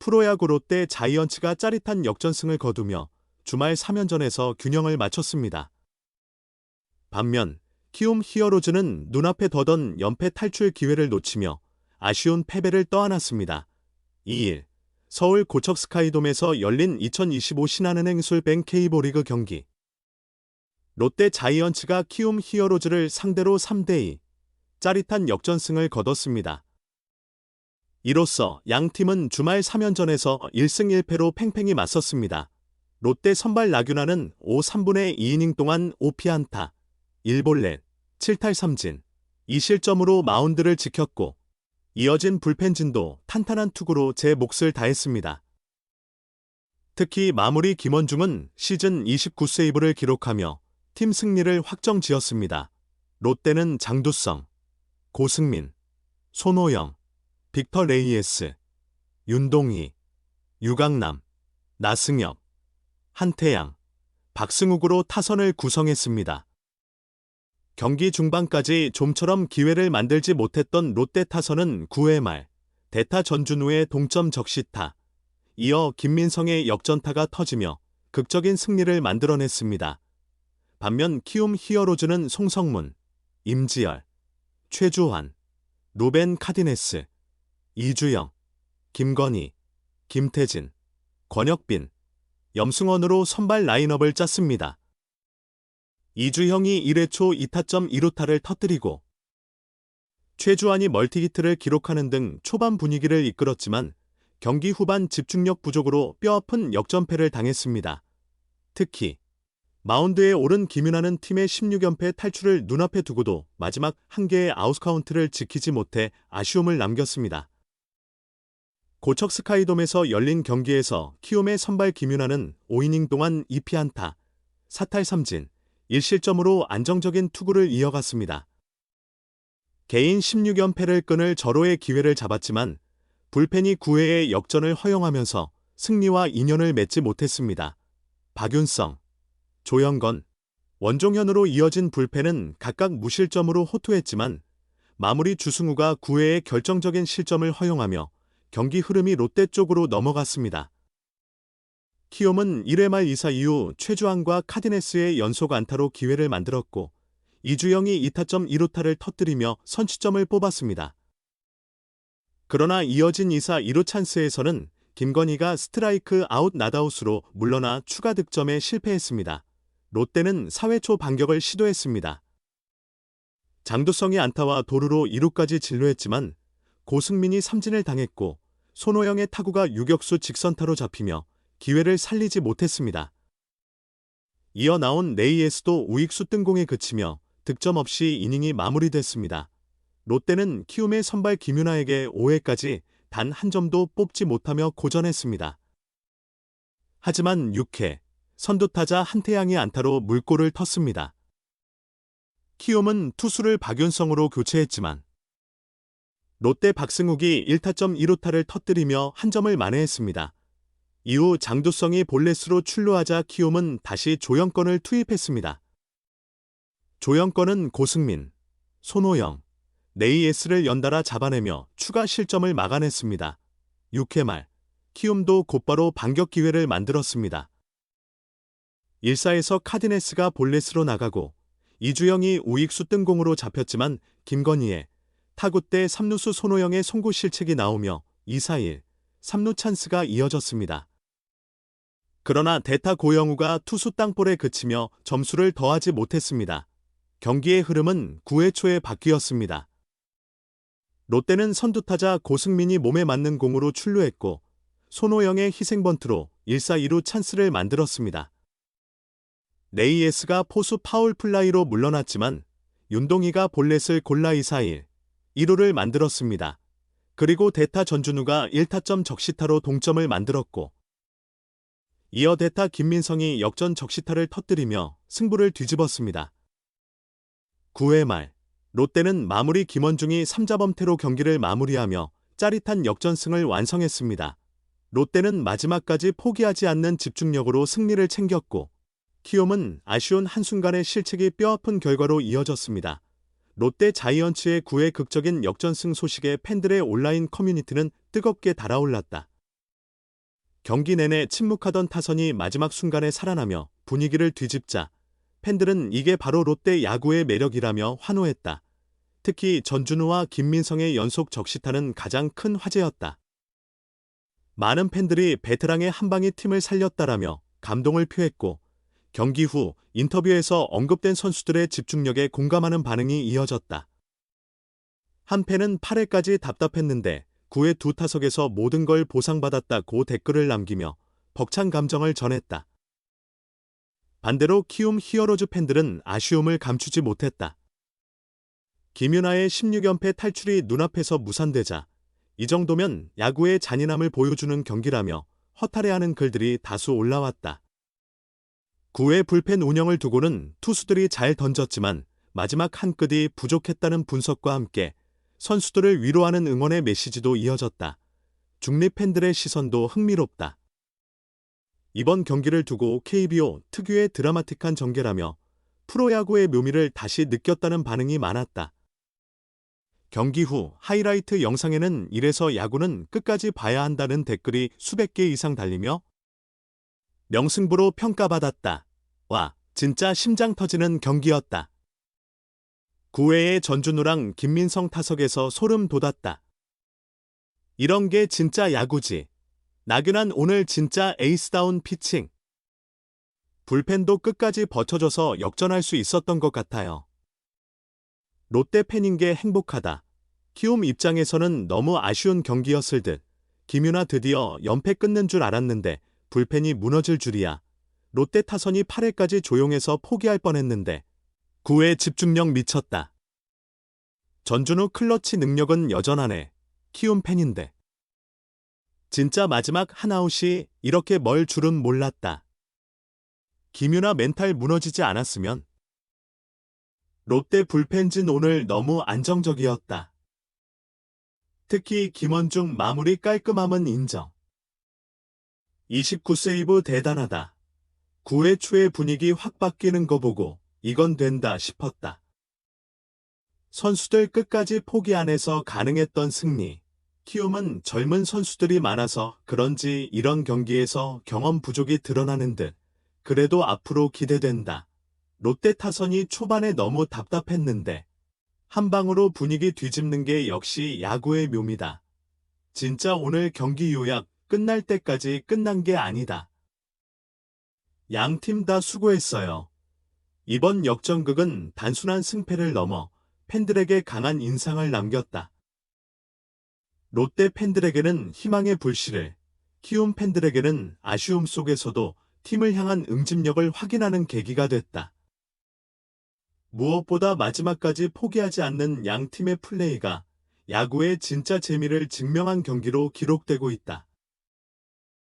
프로야구 롯데 자이언츠가 짜릿한 역전승을 거두며 주말 3연전에서 균형을 맞췄습니다. 반면 키움 히어로즈는 눈앞에 더던 연패 탈출 기회를 놓치며 아쉬운 패배를 떠안았습니다. 2일 서울 고척 스카이돔에서 열린 2025 신한은행 술뱅 K보리그 경기 롯데 자이언츠가 키움 히어로즈를 상대로 3대2 짜릿한 역전승을 거뒀습니다. 이로써 양 팀은 주말 3연전에서 1승 1패로 팽팽히 맞섰습니다. 롯데 선발 나균아는 5 3분의 2이닝 동안 5피안타, 1볼넷, 7탈 3진, 2실점으로 마운드를 지켰고 이어진 불펜진도 탄탄한 투구로 제 몫을 다했습니다. 특히 마무리 김원중은 시즌 29세이브를 기록하며 팀 승리를 확정 지었습니다. 롯데는 장두성, 고승민, 손호영, 빅터 레이에스, 윤동희, 유강남, 나승엽, 한태양, 박승욱으로 타선을 구성했습니다. 경기 중반까지 좀처럼 기회를 만들지 못했던 롯데 타선은 9회 말 대타 전준우의 동점 적시타, 이어 김민성의 역전타가 터지며 극적인 승리를 만들어냈습니다. 반면 키움 히어로즈는 송성문, 임지열, 최주환, 루벤 카디네스, 이주영, 김건희, 김태진, 권혁빈, 염승원으로 선발 라인업을 짰습니다. 이주형이 1회 초 2타점 1루타를 터뜨리고 최주환이 멀티히트를 기록하는 등 초반 분위기를 이끌었지만 경기 후반 집중력 부족으로 뼈아픈 역전패를 당했습니다. 특히 마운드에 오른 김윤아는 팀의 16연패 탈출을 눈앞에 두고도 마지막 한 개의 아웃카운트를 지키지 못해 아쉬움을 남겼습니다. 고척 스카이돔에서 열린 경기에서 키움의 선발 김윤아는 5이닝 동안 2피안타, 4탈 3진, 1실점으로 안정적인 투구를 이어갔습니다. 개인 16연패를 끊을 절호의 기회를 잡았지만 불펜이 9회의 역전을 허용하면서 승리와 인연을 맺지 못했습니다. 박윤성, 조영건, 원종현으로 이어진 불펜은 각각 무실점으로 호투했지만 마무리 주승우가 9회의 결정적인 실점을 허용하며 경기 흐름이 롯데 쪽으로 넘어갔습니다. 키움은 1회 말 2사 이후 최주환과 카디네스의 연속 안타로 기회를 만들었고 이주영이 2타점 1루타를 터뜨리며 선취점을 뽑았습니다. 그러나 이어진 2사 1루 찬스에서는 김건희가 스트라이크 아웃 나다웃으로 물러나 추가 득점에 실패했습니다. 롯데는 4회 초 반격을 시도했습니다. 장두성이 안타와 도루로 2루까지 진루했지만 고승민이 삼진을 당했고 손호영의 타구가 유격수 직선타로 잡히며 기회를 살리지 못했습니다. 이어 나온 레이에스도 우익수 뜬공에 그치며 득점 없이 이닝이 마무리됐습니다. 롯데는 키움의 선발 김윤아에게 5회까지 단 한 점도 뽑지 못하며 고전했습니다. 하지만 6회 선두타자 한태양이 안타로 물꼬를 텄습니다. 키움은 투수를 박윤성으로 교체했지만 롯데 박승욱이 1타점 1호타를 터뜨리며 한 점을 만회했습니다. 이후 장두성이 볼넷으로 출루하자 키움은 다시 조영권을 투입했습니다. 조영권은 고승민, 손호영, 네이에스를 연달아 잡아내며 추가 실점을 막아냈습니다. 6회 말 키움도 곧바로 반격 기회를 만들었습니다. 1사에서 카디네스가 볼넷으로 나가고 이주영이 우익수 뜬공으로 잡혔지만 김건희의 타구 때 3루수 손호영의 송구 실책이 나오며 2사1 3루 찬스가 이어졌습니다. 그러나 대타 고영우가 투수 땅볼에 그치며 점수를 더하지 못했습니다. 경기의 흐름은 9회 초에 바뀌었습니다. 롯데는 선두타자 고승민이 몸에 맞는 공으로 출루했고 손호영의 희생번트로 1사 2루 찬스를 만들었습니다. 네이에스가 포수 파울 플라이로 물러났지만 윤동희가 볼넷을 골라 2사 1 1루를 만들었습니다. 그리고 대타 전준우가 1타점 적시타로 동점을 만들었고 이어 대타 김민성이 역전 적시타를 터뜨리며 승부를 뒤집었습니다. 9회 말 롯데는 마무리 김원중이 3자범태로 경기를 마무리하며 짜릿한 역전승을 완성했습니다. 롯데는 마지막까지 포기하지 않는 집중력으로 승리를 챙겼고 키움은 아쉬운 한순간의 실책이 뼈아픈 결과로 이어졌습니다. 롯데 자이언츠의 9회 극적인 역전승 소식에 팬들의 온라인 커뮤니티는 뜨겁게 달아올랐다. 경기 내내 침묵하던 타선이 마지막 순간에 살아나며 분위기를 뒤집자 팬들은 이게 바로 롯데 야구의 매력이라며 환호했다. 특히 전준우와 김민성의 연속 적시타는 가장 큰 화제였다. 많은 팬들이 베테랑의 한 방이 팀을 살렸다라며 감동을 표했고 경기 후 인터뷰에서 언급된 선수들의 집중력에 공감하는 반응이 이어졌다. 한 팬은 8회까지 답답했는데 9회 두 타석에서 모든 걸 보상받았다고 댓글을 남기며 벅찬 감정을 전했다. 반대로 키움 히어로즈 팬들은 아쉬움을 감추지 못했다. 김윤아의 16연패 탈출이 눈앞에서 무산되자 이 정도면 야구의 잔인함을 보여주는 경기라며 허탈해하는 글들이 다수 올라왔다. 9회 불펜 운영을 두고는 투수들이 잘 던졌지만 마지막 한 끗이 부족했다는 분석과 함께 선수들을 위로하는 응원의 메시지도 이어졌다. 중립 팬들의 시선도 흥미롭다. 이번 경기를 두고 KBO 특유의 드라마틱한 전개라며 프로야구의 묘미를 다시 느꼈다는 반응이 많았다. 경기 후 하이라이트 영상에는 이래서 야구는 끝까지 봐야 한다는 댓글이 수백 개 이상 달리며 명승부로 평가받았다. 와, 진짜 심장 터지는 경기였다. 9회의 전준우랑 김민성 타석에서 소름 돋았다. 이런 게 진짜 야구지. 나균한 오늘 진짜 에이스다운 피칭. 불펜도 끝까지 버텨줘서 역전할 수 있었던 것 같아요. 롯데 팬인 게 행복하다. 키움 입장에서는 너무 아쉬운 경기였을 듯. 김윤아 드디어 연패 끊는 줄 알았는데 불펜이 무너질 줄이야. 롯데 타선이 8회까지 조용해서 포기할 뻔했는데 9회 집중력 미쳤다. 전준우 클러치 능력은 여전하네. 키움 팬인데. 진짜 마지막 한 아웃이 이렇게 멀 줄은 몰랐다. 김윤아 멘탈 무너지지 않았으면 롯데 불펜진 오늘 너무 안정적이었다. 특히 김원중 마무리 깔끔함은 인정. 29세이브 대단하다. 9회 초에 분위기 확 바뀌는 거 보고 이건 된다 싶었다. 선수들 끝까지 포기 안 해서 가능했던 승리. 키움은 젊은 선수들이 많아서 그런지 이런 경기에서 경험 부족이 드러나는 듯. 그래도 앞으로 기대된다. 롯데 타선이 초반에 너무 답답했는데 한 방으로 분위기 뒤집는 게 역시 야구의 묘미다. 진짜 오늘 경기 요약 끝날 때까지 끝난 게 아니다. 양 팀 다 수고했어요. 이번 역전극은 단순한 승패를 넘어 팬들에게 강한 인상을 남겼다. 롯데 팬들에게는 희망의 불씨를, 키움 팬들에게는 아쉬움 속에서도 팀을 향한 응집력을 확인하는 계기가 됐다. 무엇보다 마지막까지 포기하지 않는 양 팀의 플레이가 야구의 진짜 재미를 증명한 경기로 기록되고 있다.